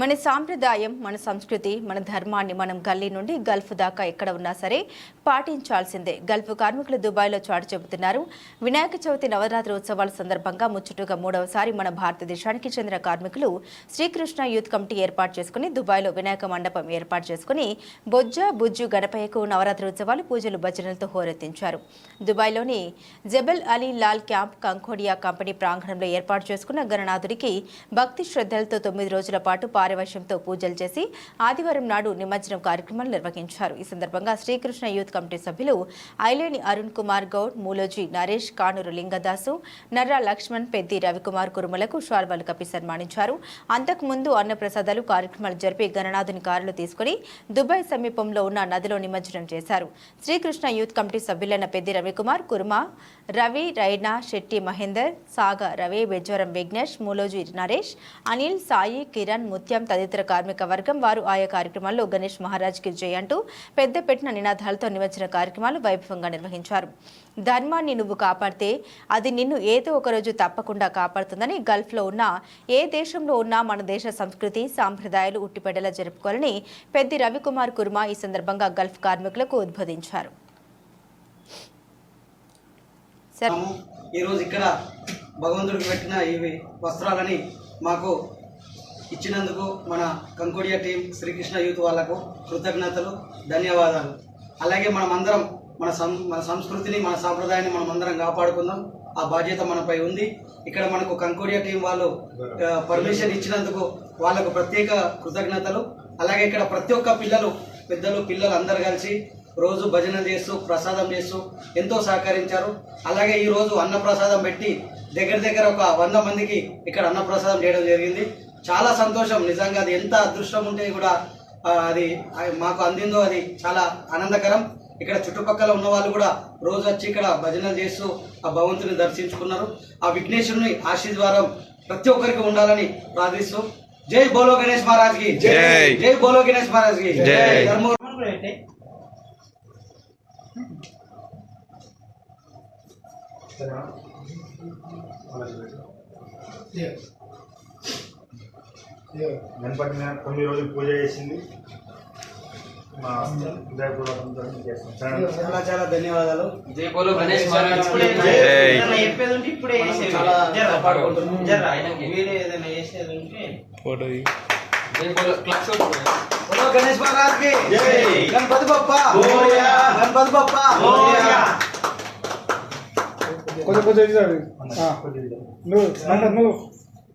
మన సాంప్రదాయం మన సంస్కృతి మన ధర్మాన్ని మనం గల్లీ నుండి గల్ఫ్ దాకా ఎక్కడ ఉన్నా సరే పాటించాల్సిందే. గల్ఫ్ కార్మికులు దుబాయ్లో చాటు చెబుతున్నారు. వినాయక చవితి నవరాత్రి ఉత్సవాల సందర్భంగా ముచ్చటగా మూడవసారి మన భారతదేశానికి చెందిన కార్మికులు శ్రీకృష్ణ యూత్ కమిటీ ఏర్పాటు చేసుకుని దుబాయ్లో వినాయక మండపం ఏర్పాటు చేసుకుని బొజ్జ బుజ్జు గణపయ్యకు నవరాత్రి ఉత్సవాలు పూజలు భజనలతో హోరెత్తించారు. దుబాయ్లోని జబల్ అలీ లాల్ క్యాంప్ కంకోడియా కంపెనీ ప్రాంగణంలో ఏర్పాటు చేసుకున్న గణనాథుడికి భక్తి శ్రద్ధలతో తొమ్మిది రోజుల పాటు పారివర్షంతో పూజలు చేసి ఆదివారం నాడు నిమజ్జనం కార్యక్రమాలు నిర్వహించారు. ఈ సందర్భంగా శ్రీకృష్ణ యూత్ కమిటీ సభ్యులు ఐలేని అరుణ్ కుమార్ గౌడ్ మూలోజీ నరేష్ కానూరు లింగదాసు నర్రా లక్ష్మణ్ పెద్ది రవికుమార్ కురుమలకు షాల్వాలు కప్పి సన్మానించారు. అంతకుముందు అన్నప్రసాదాలు కార్యక్రమాలు జరిపి గణనాథుని కారులు తీసుకుని దుబాయ్ సమీపంలో ఉన్న నదిలో నిమజ్జనం చేశారు. శ్రీకృష్ణ యూత్ కమిటీ సభ్యులైన పెద్ది రవికుమార్ కుర్మ రవి రైనా శెట్టి మహేందర్ సాగ రవి బెజ్వరం విఘ్నేష్ మూలోజీ నరేష్ అనిల్ సాయి కిరణ్ ముత్యం తదితర కార్మిక వర్గం వారు ఆయా కార్యక్రమాల్లో గణేష్ మహారాజ్కి జయ అంటూ పెద్ద పెట్టిన నినాదాలతో నిమజ్జన కార్యక్రమాలు వైభవంగా నిర్వహించారు. ధర్మాన్ని నువ్వు కాపాడితే అది నిన్ను ఏదో ఒక రోజు తప్పకుండా కాపాడుతుందని గల్ఫ్లో ఉన్న ఏ దేశంలో ఉన్నా మన దేశ సంస్కృతి సాంప్రదాయాలు ఉట్టిపెట్టేలా జరుపుకోవాలని పెద్ది రవికుమార్ కుర్మా ఈ సందర్భంగా గల్ఫ్ కార్మికులకు ఉద్బోధించారు. ఈరోజు ఇక్కడ భగవంతుడికి పెట్టిన ఇవి వస్త్రాలని మాకు ఇచ్చినందుకు మన కంకోడియా టీం శ్రీకృష్ణ యూత్ వాళ్ళకు కృతజ్ఞతలు ధన్యవాదాలు. అలాగే మనమందరం మన సం మన సంస్కృతిని మన సాంప్రదాయాన్ని మనం అందరం కాపాడుకుందాం. ఆ బాధ్యత మనపై ఉంది. ఇక్కడ మనకు కంకోడియా టీం వాళ్ళు పర్మిషన్ ఇచ్చినందుకు వాళ్ళకు ప్రత్యేక కృతజ్ఞతలు. అలాగే ఇక్కడ ప్రతి ఒక్క పిల్లలు పెద్దలు పిల్లలు అందరు కలిసి రోజు భజన చేస్తూ ప్రసాదం చేస్తూ ఎంతో సహకరించారు. అలాగే ఈరోజు అన్నప్రసాదం పెట్టి దగ్గర దగ్గర ఒక వంద మందికి ఇక్కడ అన్నప్రసాదం చేయడం జరిగింది. చాలా సంతోషం. నిజంగా అది ఎంత అదృష్టం ఉంటే కూడా అది మాకు అందిందో అది చాలా ఆనందకరం. ఇక్కడ చుట్టుపక్కల ఉన్న వాళ్ళు కూడా రోజు వచ్చి ఇక్కడ భజనలు చేస్తూ ఆ భగవంతుని దర్శించుకున్నారు. ఆ విఘ్నేశ్వరుని ఆశీర్వాదం ప్రతి ఒక్కరికి ఉండాలని ప్రార్థిస్తూ. జై బోలో గణేష్ మహారాజ్కి జై. జై బోలో గణేష్ మహారాజ్కి జై. ధర్మో గణపతి మీద తొమ్మిది రోజులు పూజ చేసింది. మా హృదయపూర్వకంతో చేస్తాం. చాలా చాలా ధన్యవాదాలు. జై బోలో గణేష్ చెప్పేది ఉంటే ఇప్పుడే చాలా. జర్రా వీడియో ఏదైనా చేసేది ఉంటే. కొంచెం కొంచెం నువ్వు నువ్వు.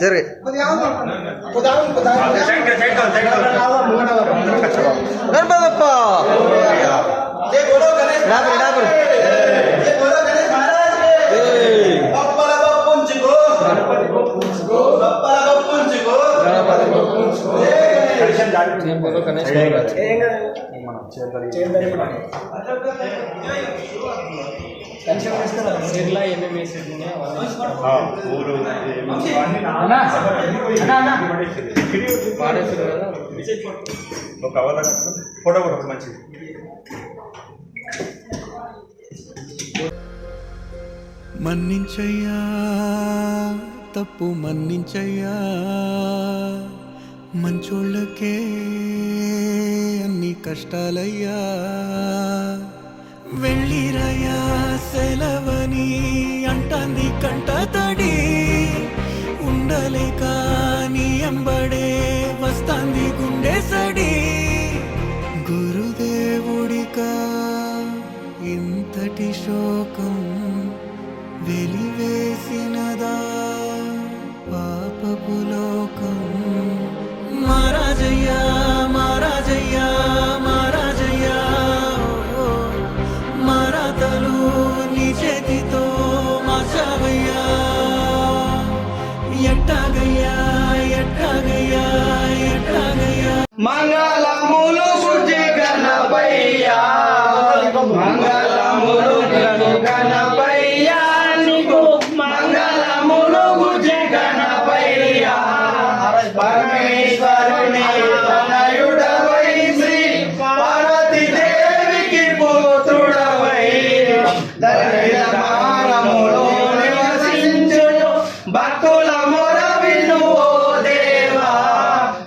జరిగే గణపతప్ప డాకురు డాకురు ఊరు ఒక ఫోటో కూడా మంచిది. మన్నించయ్యా తప్పు మన్నించయ్యా. మంచోళ్ళకే అన్ని కష్టాలయ్యా. వెళ్ళిరయ్యా. శోకం వెలివేసినదా పాపపు లోకం. మారాజయ్యా మారాజయ్యా మారాజయ్యా ఓ, మారాతలు నీ చేతితో మార్చావయ్యా. ఎట్టాగయ్యా ఎట్టాగయ్యా ఎట్టాగయ్యా. పరమేశ్వరుని తనయుడవై శ్రీ పార్వతీ దేవికి పుత్రుడవై. దరిద్రమానములో నివసించు భక్తుల మొర విను ఓ దేవా.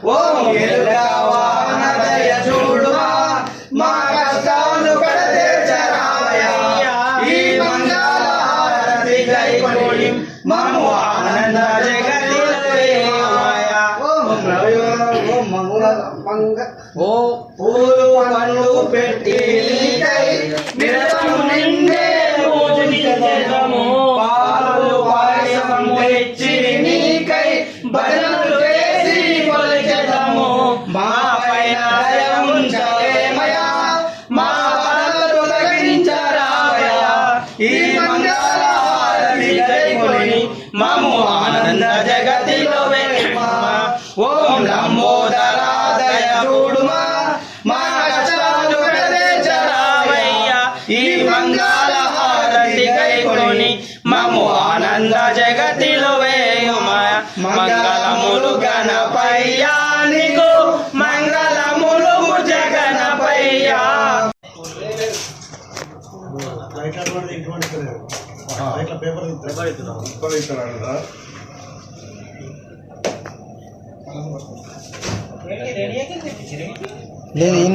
ఓ ఎరుగవానదయ చూడుమా మా కష్టాలు కడతీర్చరాయా ఈ ఓ పూలు పండ్లు పెట్టి నిరతము నిండే పూజించెదము పాలు పాయసం తెచ్చి నీకై భజనలు చేసి కొలిచెదము మా పైన ఉంచలేమయా మా బాధలు ఈ మంగళ గైకొని ఆనంద జగత్ మంగళములు గణపయ్యా నీకు. మంగళములు జగణపయ్యా లేదు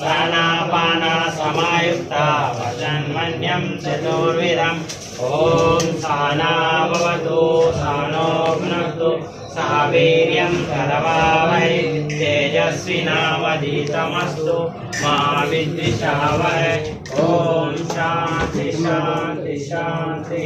ప్రాణాపాన సమాయుక్త వచన్మన్యం చతుర్విధం ఓం సహనాభవతు సహనో సహ వీర్యం కరవావై తేజస్వినావధీతమస్తు మా విద్విషావై ఓం శాంతి శాంతి శాంతి